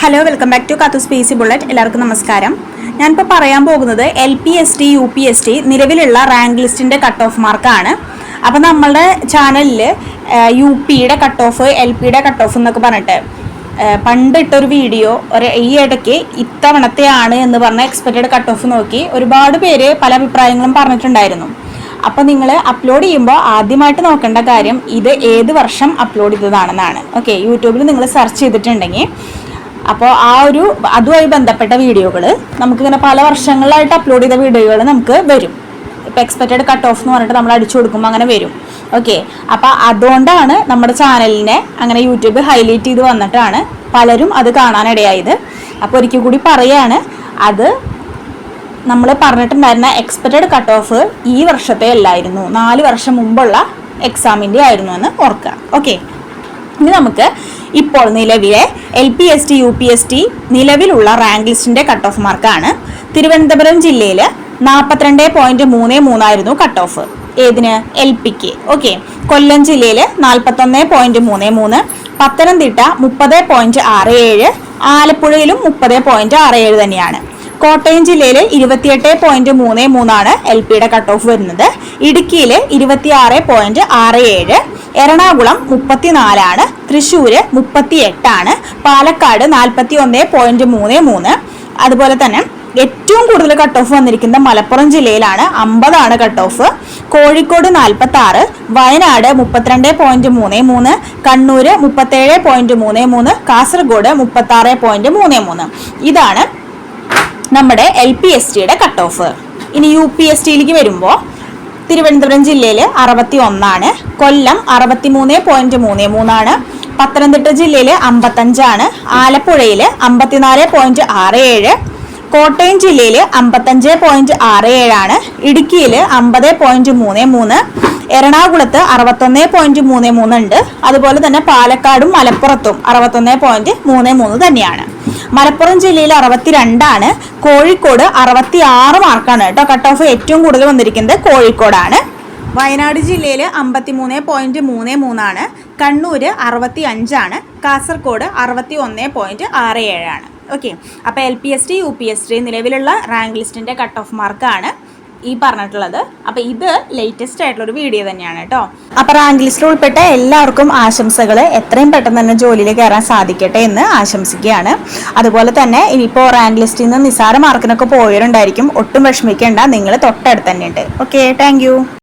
Hello welcome back to Kathu PSC bullet എല്ലാവർക്കും നമസ്കാരം. ഞാനിപ്പോൾ പറയാൻ പോകുന്നത് L P S T U P S T നിലവിലുള്ള റാങ്ക് ലിസ്റ്റിന്റെ കട്ട് ഓഫ് മാർക്കാണ് അപ്പോൾ നമ്മളുടെ ചാനലിൽ യു പിയുടെ കട്ട് ഓഫ് എൽ പിയുടെ കട്ട് ഓഫ് എന്നൊക്കെ പറഞ്ഞിട്ട് പണ്ടിട്ടൊരു വീഡിയോ ഒരു ഈ ഇടയ്ക്ക് ഇത്തവണത്തെയാണ് എന്ന് പറഞ്ഞ എക്സ്പെക്റ്റഡ് കട്ട് ഓഫ് നോക്കി ഒരുപാട് പേര് പല അഭിപ്രായങ്ങളും പറഞ്ഞിട്ടുണ്ടായിരുന്നു. അപ്പോൾ നിങ്ങൾ അപ്ലോഡ് ചെയ്യുമ്പോൾ ആദ്യമായിട്ട് നോക്കേണ്ട കാര്യം ഇത് ഏത് വർഷം അപ്ലോഡ് ചെയ്തതാണെന്നാണ്. ഓക്കെ യൂട്യൂബിൽ നിങ്ങൾ സെർച്ച് ചെയ്തിട്ടുണ്ടെങ്കിൽ അപ്പോൾ ആ ഒരു അതുമായി ബന്ധപ്പെട്ട വീഡിയോകൾ നമുക്കിങ്ങനെ പല വർഷങ്ങളിലായിട്ട് അപ്ലോഡ് ചെയ്ത വീഡിയോകൾ നമുക്ക് വരും. ഇപ്പോൾ എക്സ്പെക്റ്റഡ് കട്ട് ഓഫ് എന്ന് പറഞ്ഞിട്ട് നമ്മൾ അടിച്ചു കൊടുക്കുമ്പോൾ അങ്ങനെ വരും. ഓക്കെ അപ്പോൾ അതുകൊണ്ടാണ് നമ്മുടെ ചാനലിനെ അങ്ങനെ യൂട്യൂബ് ഹൈലൈറ്റ് ചെയ്ത് വന്നിട്ടാണ് പലരും അത് കാണാനിടയായത്. അപ്പോൾ ഒരിക്കൽ കൂടി പറയാണ് അത് നമ്മൾ പറഞ്ഞിട്ടുണ്ടായിരുന്ന എക്സ്പെക്റ്റഡ് കട്ട് ഓഫ് ഈ വർഷത്തെ അല്ലായിരുന്നു. നാല് വർഷം മുമ്പുള്ള എക്സാമിന്റെ ആയിരുന്നു എന്ന് ഓർക്കുക. ഓക്കെ ഇനി നമുക്ക് ഇപ്പോൾ നിലവിലെ L P S T U P S T നിലവിലുള്ള റാങ്ക് ലിസ്റ്റിന്റെ കട്ട് ഓഫ് മാർക്കാണ് തിരുവനന്തപുരം ജില്ലയിൽ നാൽപ്പത്തിരണ്ട് പോയിന്റ് മൂന്ന് മൂന്നായിരുന്നു കട്ട് ഓഫ് ഏതിന്? എൽ പിക്ക്. ഓക്കെ കൊല്ലം ജില്ലയിൽ നാൽപ്പത്തൊന്ന് പോയിന്റ് മൂന്ന് മൂന്ന് പത്തനംതിട്ട മുപ്പത് പോയിന്റ് ആറ് ഏഴ് ആലപ്പുഴയിലും മുപ്പത് പോയിന്റ് ആറ് ഏഴ് തന്നെയാണ്. കോട്ടയം ജില്ലയിൽ ഇരുപത്തിയെട്ട് പോയിന്റ് മൂന്ന് മൂന്നാണ് എൽ പിയുടെ കട്ട് ഓഫ് വരുന്നത്. ഇടുക്കിയിൽ ഇരുപത്തിയാറ് പോയിന്റ് ആറ് ഏഴ് എറണാകുളം മുപ്പത്തിനാലാണ് തൃശ്ശൂർ മുപ്പത്തി എട്ടാണ് പാലക്കാട് നാൽപ്പത്തി ഒന്ന് പോയിന്റ് മൂന്ന് മൂന്ന്. അതുപോലെ തന്നെ ഏറ്റവും കൂടുതൽ കട്ട് ഓഫ് വന്നിരിക്കുന്നത് മലപ്പുറം ജില്ലയിലാണ് അമ്പതാണ് കട്ട് ഓഫ് കോഴിക്കോട് നാൽപ്പത്തി ആറ് വയനാട് മുപ്പത്തിരണ്ട് പോയിന്റ് മൂന്ന് മൂന്ന് കണ്ണൂര് മുപ്പത്തേഴ് പോയിന്റ് മൂന്ന് മൂന്ന് കാസർഗോഡ് മുപ്പത്തി ആറ് പോയിന്റ് മൂന്ന് മൂന്ന്. ഇതാണ് നമ്മുടെ എൽ പി എസ് ടിയുടെ കട്ട് ഓഫ് ഇനി യു പി എസ് ടിയിലേക്ക് വരുമ്പോൾ തിരുവനന്തപുരം ജില്ലയിൽ അറുപത്തി ഒന്നാണ് കൊല്ലം അറുപത്തി മൂന്ന് പോയിന്റ് മൂന്ന് മൂന്നാണ് പത്തനംതിട്ട ജില്ലയിൽ അമ്പത്തഞ്ചാണ് ആലപ്പുഴയിൽ അമ്പത്തിനാല് പോയിന്റ് ആറ് ഏഴ് കോട്ടയം ജില്ലയിൽ അമ്പത്തഞ്ച് പോയിന്റ് ആറ് ഏഴാണ് ഇടുക്കിയിൽ അമ്പത് പോയിന്റ് മൂന്ന് മൂന്ന് എറണാകുളത്ത് അറുപത്തൊന്ന് പോയിന്റ് മൂന്ന് മൂന്ന് ഉണ്ട് അതുപോലെ തന്നെ പാലക്കാടും മലപ്പുറത്തും അറുപത്തൊന്ന് പോയിന്റ് മൂന്ന് മൂന്ന് തന്നെയാണ്. മലപ്പുറം ജില്ലയിൽ അറുപത്തിരണ്ടാണ് കോഴിക്കോട് അറുപത്തി ആറ് മാർക്കാണ് കേട്ടോ. കട്ട് ഓഫ് ഏറ്റവും കൂടുതൽ വന്നിരിക്കുന്നത് കോഴിക്കോടാണ്. വയനാട് ജില്ലയിൽ അമ്പത്തി മൂന്ന് പോയിന്റ് മൂന്ന് മൂന്നാണ് കണ്ണൂർ അറുപത്തി അഞ്ചാണ് കാസർഗോഡ് അറുപത്തി ഒന്ന് പോയിന്റ് ആറ് ഏഴാണ്. ഓക്കെ അപ്പോൾ L P S T U P S T നിലവിലുള്ള റാങ്ക് ലിസ്റ്റിന്റെ കട്ട് ഓഫ് മാർക്കാണ് ഈ പറഞ്ഞിട്ടുള്ളത്. അപ്പോൾ ഇത് ലേറ്റസ്റ്റ് ആയിട്ടുള്ള ഒരു വീഡിയോ തന്നെയാണ് കേട്ടോ അപ്പോൾ റാങ്ക് ലിസ്റ്റിൽ ഉൾപ്പെട്ട എല്ലാവർക്കും ആശംസകൾ എത്രയും പെട്ടെന്ന് തന്നെ ജോലിയിൽ കയറാൻ സാധിക്കട്ടെ എന്ന് ആശംസിക്കുകയാണ്. അതുപോലെ തന്നെ ഇനിയിപ്പോൾ റാങ്ക് ലിസ്റ്റിൽ നിന്ന് നിസാര മാർക്കിനൊക്കെ പോയവരുണ്ടായിരിക്കും. ഒട്ടും വിഷമിക്കേണ്ട. നിങ്ങൾ തൊട്ടടുത്ത് തന്നെ ഉണ്ട് ഓക്കെ താങ്ക്